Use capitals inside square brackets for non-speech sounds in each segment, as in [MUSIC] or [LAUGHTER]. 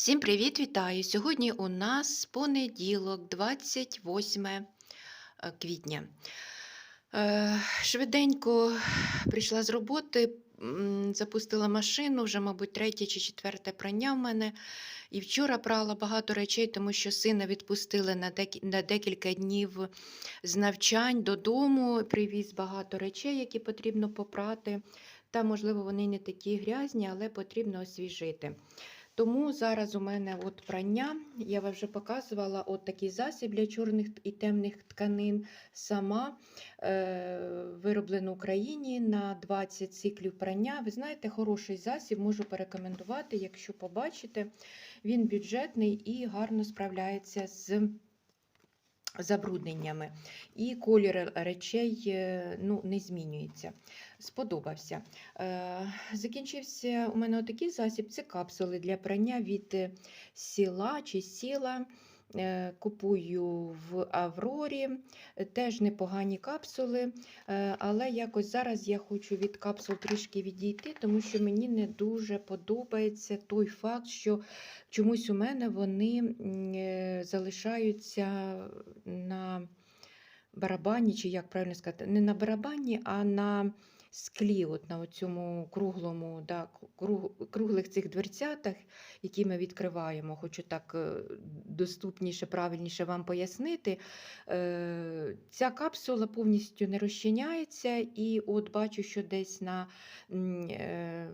Всім привіт, вітаю! Сьогодні у нас понеділок, 28 е, квітня. Е, Швиденько прийшла з роботи, запустила машину, вже, мабуть, третє чи четверте прання в мене. І вчора прала багато речей, тому що сина відпустили на на декілька днів з навчань додому. Привіз багато речей, які потрібно попрати. Та, можливо, вони не такі грязні, але потрібно освіжити. Тому зараз у мене от прання, я вам вже показувала от такий засіб для чорних і темних тканин. Сама е, вироблена в Україні на 20 циклів прання. Ви знаєте, хороший засіб, можу порекомендувати, якщо побачите. Він бюджетний і гарно справляється з забрудненнями. І колір речей е, ну, не змінюється. Сподобався. Е, Закінчився у мене отакий засіб це капсули для прання від е, сіла чи сіла. Е, Купую в Аврорі, теж непогані капсули, але якось зараз я хочу від капсул трішки відійти, тому що мені не дуже подобається той факт, що чомусь у мене вони залишаються на барабані, чи як правильно сказати, не на барабані, а на склі, от на цьому круглому, да, круг- круглих цих дверцятах, які ми відкриваємо. Хочу так е, доступніше, правильніше вам пояснити. Е, Ця капсула повністю не розчиняється, і от бачу, що десь на е,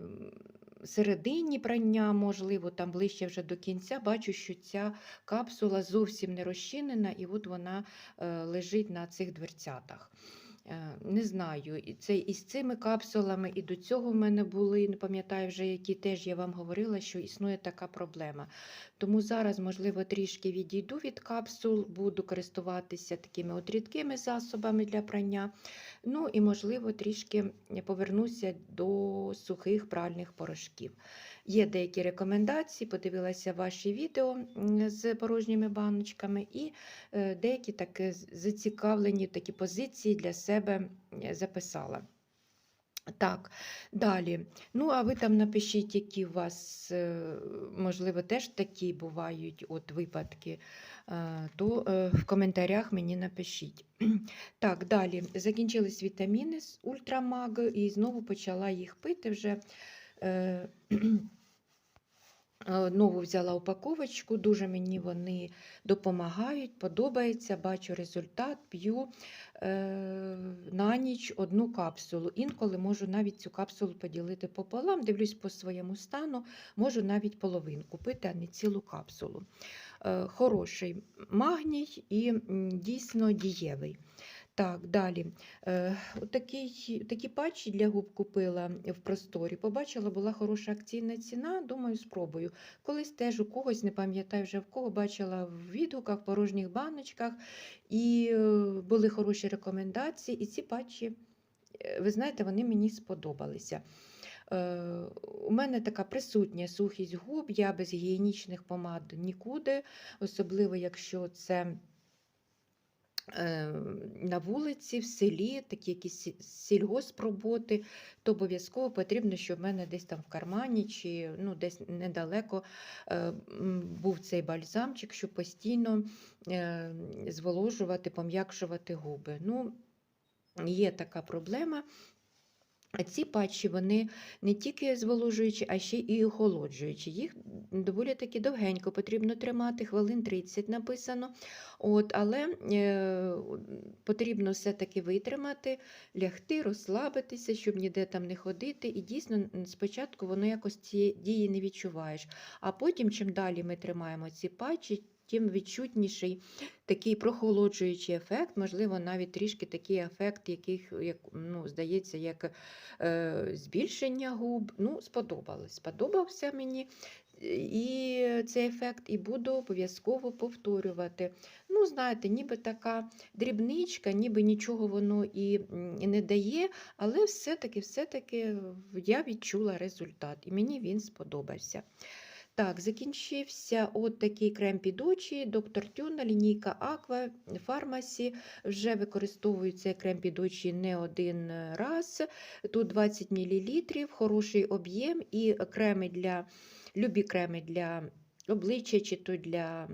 середині прання, можливо, там ближче вже до кінця, бачу, що ця капсула зовсім не розчинена, і от вона лежить на цих дверцятах. Е, Не знаю, і це і цими капсулами, і до цього в мене були, не пам'ятаю вже, які теж я вам говорила, що існує така проблема. Тому зараз, можливо, трішки відійду від капсул, буду користуватися такими от рідкими засобами для прання. Ну і, можливо, трішки повернуся до сухих пральних порошків. Є деякі рекомендації, подивилася ваші відео з порожніми баночками, і е, деякі такі зацікавлені такі позиції для себе записала. Так, далі. Ну, а ви там напишіть, які у вас, е, можливо, теж такі бувають от випадки, е, то в коментарях мені напишіть. [CLEARS THROAT] Так, далі. Закінчились вітаміни з ультрамаг, і знову почала їх пити вже. [CLEARS THROAT] е, Нову взяла упаковочку, дуже мені вони допомагають, подобається, бачу результат, п'ю е, на ніч одну капсулу. Інколи можу навіть цю капсулу поділити пополам, дивлюсь по своєму стану, можу навіть половинку пити, а не цілу капсулу. Е, хороший магній і дійсно дієвий. Так, далі. Е, такий, такі патчі для губ купила в просторі. Побачила, була хороша акційна ціна. Думаю, спробую. Колись теж у когось, не пам'ятаю вже в кого, бачила в відгуках, в порожніх баночках, і е, були хороші рекомендації. І ці патчі, е, ви знаєте, вони мені сподобалися. У мене така присутня сухість губ, я без гігієнічних помад нікуди, особливо якщо це на вулиці, в селі, такі якісь сільгоспроботи, то обов'язково потрібно, щоб в мене десь там в кармані чи ну, десь недалеко е, був цей бальзамчик, щоб постійно е, зволожувати, пом'якшувати губи. Ну, є така проблема. А Ці патчі вони не тільки зволожуючі, а ще і охолоджуючі. Їх доволі таки довгенько потрібно тримати, хвилин 30 написано. От, але е, потрібно все-таки витримати, лягти, розслабитися, щоб ніде там не ходити. І дійсно, спочатку воно якось цієї дії не відчуваєш. А потім, чим далі ми тримаємо ці патчі, тим відчутніший такий прохолоджуючий ефект, можливо, навіть трішки такий ефект, яких, як, ну, здається, як е, збільшення губ. Ну, сподобалось. Сподобався мені і цей ефект, і буду обов'язково повторювати. Ну, знаєте, ніби така дрібничка, ніби нічого воно і і не дає, але все-таки, все-таки я відчула результат, і мені він сподобався. Так, закінчився от такий крем під очі, доктор Тюна, лінійка Аква, фармасі. Вже використовується крем під очі не один раз. Тут 20 мл, хороший об'єм і креми для, любі креми для обличчя, чи то для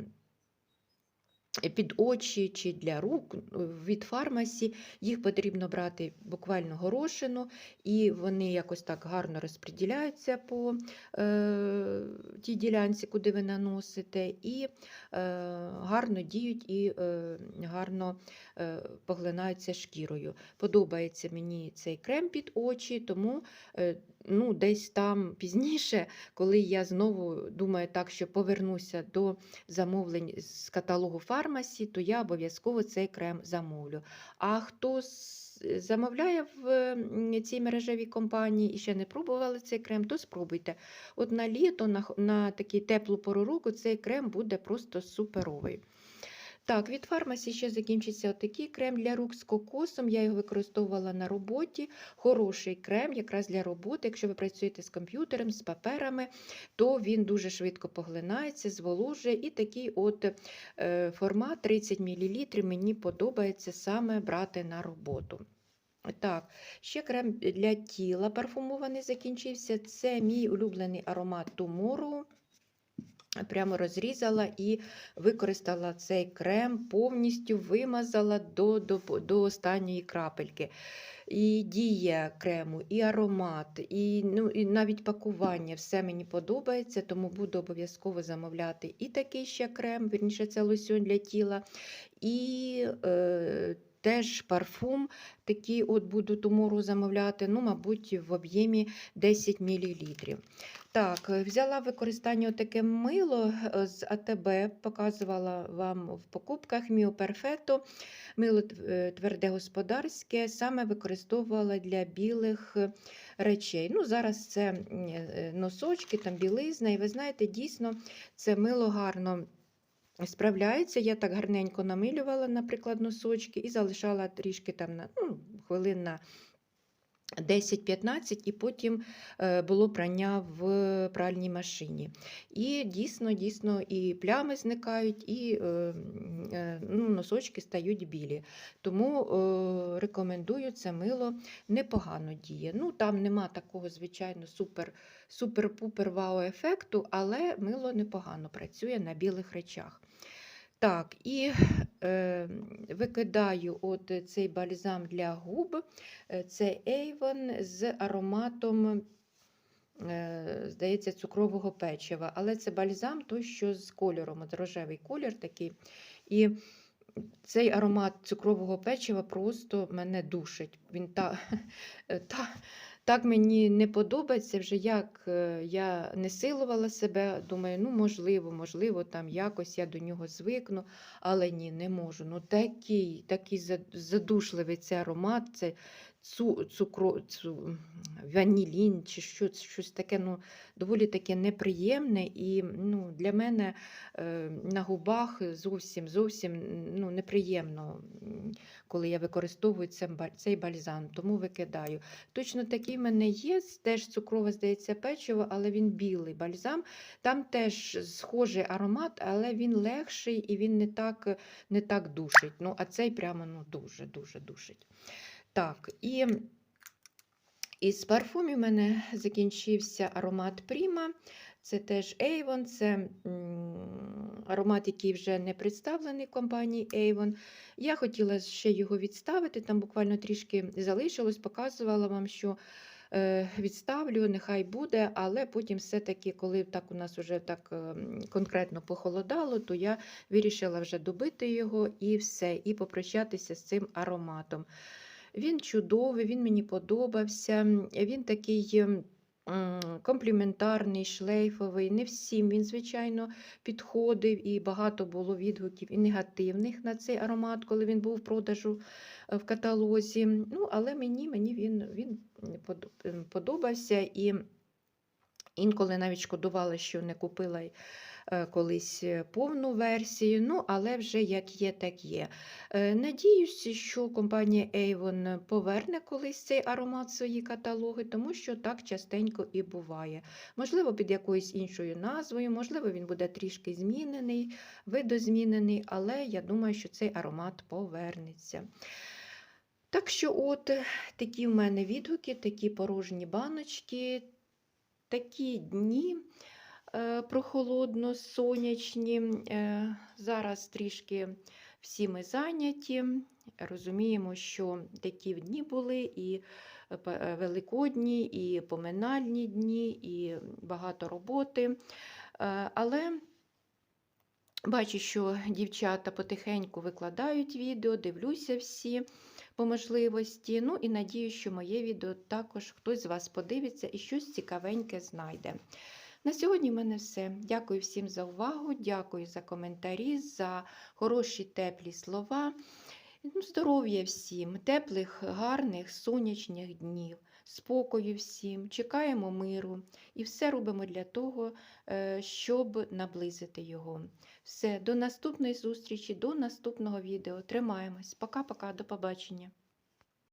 під очі чи для рук е, від фармасі. Їх потрібно брати буквально горошину, і вони якось так гарно розподіляються по е, тій ділянці, куди ви наносите, і е, гарно діють і е, гарно е, поглинаються шкірою. Подобається мені цей крем під очі, тому е, ну, десь там пізніше, коли я знову думаю так, що повернуся до замовлень з каталогу фармасі, то я обов'язково цей крем замовлю. А хто замовляє в цій мережевій компанії і ще не пробували цей крем, то спробуйте. От на літо, на, на таку теплу пору року цей крем буде просто суперовий. Так, від фармасі ще закінчиться отакий крем для рук з кокосом. Я його використовувала на роботі. Хороший крем якраз для роботи. Якщо ви працюєте з комп'ютером, з паперами, то він дуже швидко поглинається, зволожує. І такий от е, формат 30 мл мені подобається саме брати на роботу. Так, ще крем для тіла парфумований закінчився. Це мій улюблений аромат Tomorrow. Прямо розрізала і використала цей крем, повністю вимазала до, до, до останньої крапельки. І дія крему, і аромат, і, ну, і навіть пакування все мені подобається, тому буду обов'язково замовляти і такий ще крем, вірніше, це лосьон для тіла, і е, теж парфум. Такий от буду томору замовляти, ну, мабуть, в об'ємі 10 мл. Так, е, взяла в використання таке мило е, з АТБ, показувала вам в покупках Міо Перфето. Мило е, тверде господарське, саме використовувала для білих речей. Ну, зараз це носочки, там білизна, і ви знаєте, дійсно це мило гарно. Справляється, я так гарненько намилювала, наприклад, носочки і залишала трішки там на ну, хвилин на 10-15, і потім е, було прання в пральній машині. І дійсно, дійсно, і плями зникають, і е, е, ну, носочки стають білі. Тому рекомендую це мило непогано діє. Ну, там нема такого, звичайно, супер, супер-пупер вау-ефекту, але мило непогано працює на білих речах. Так, і е, викидаю от цей бальзам для губ. Е, Це Avon з ароматом, е, здається, цукрового печива. Але це бальзам той, що з кольором, от рожевий колір такий. І цей аромат цукрового печива просто мене душить. Він та, [LAUGHS] та, так мені не подобається вже, як е, я не силувала себе. Думаю, ну можливо, можливо, там якось я до нього звикну, але ні, не можу. Ну такий, такий за- задушливий цей аромат, це цу, цукро, цу, ванілін чи що, щось таке, ну, доволі таке неприємне. І ну, для мене е, на губах зовсім зовсім ну, неприємно, коли я використовую цей бальзам, тому викидаю. Точно такий в мене є, теж цукрове, здається, печиво, але він білий бальзам. Там теж схожий аромат, але він легший і він не так, не так душить. Ну, а цей прямо ну, дуже-дуже душить. Так, і із парфумів у мене закінчився аромат Prima. Це теж Avon, це аромат, який вже не представлений компанії Avon. Я хотіла ще його відставити, там буквально трішки залишилось, показувала вам, що е, відставлю, нехай буде, але потім все-таки, коли так у нас вже так ем, конкретно похолодало, то я вирішила вже добити його і все, і попрощатися з цим ароматом. Він чудовий, він мені подобався. Він такий ем, компліментарний, шлейфовий. Не всім він, звичайно, підходив, і багато було відгуків і негативних на цей аромат, коли він був в продажу е, в каталозі. Ну, але мені, мені він, він ем, подобався. І інколи навіть шкодувала, що не купила е, колись е, повну версію. Ну, але вже як є, так є. Е, Надіюся, що компанія Avon поверне колись цей аромат в свої каталоги, тому що так частенько і буває. Можливо, під якоюсь іншою назвою, можливо, він буде трішки змінений, видозмінений, але я думаю, що цей аромат повернеться. Так що, от е, такі в мене відгуки, такі порожні баночки, такі дні. Е, прохолодно, сонячні. Е, Зараз трішки всі ми зайняті. Розуміємо, що такі дні були і е, великодні, і поминальні дні, і багато роботи. Але бачу, що дівчата потихеньку викладають відео, дивлюся всі по можливості. Ну і надію, що моє відео також хтось з вас подивиться і щось цікавеньке знайде. На сьогодні в мене все. Дякую всім за увагу, дякую за коментарі, за хороші теплі слова. Ну, Здоров'я всім, теплих, гарних, сонячних днів, спокою всім, чекаємо миру і все робимо для того, е, щоб наблизити його. Все, до наступної зустрічі, до наступного відео. Тримаємось. Пока-пока, до побачення.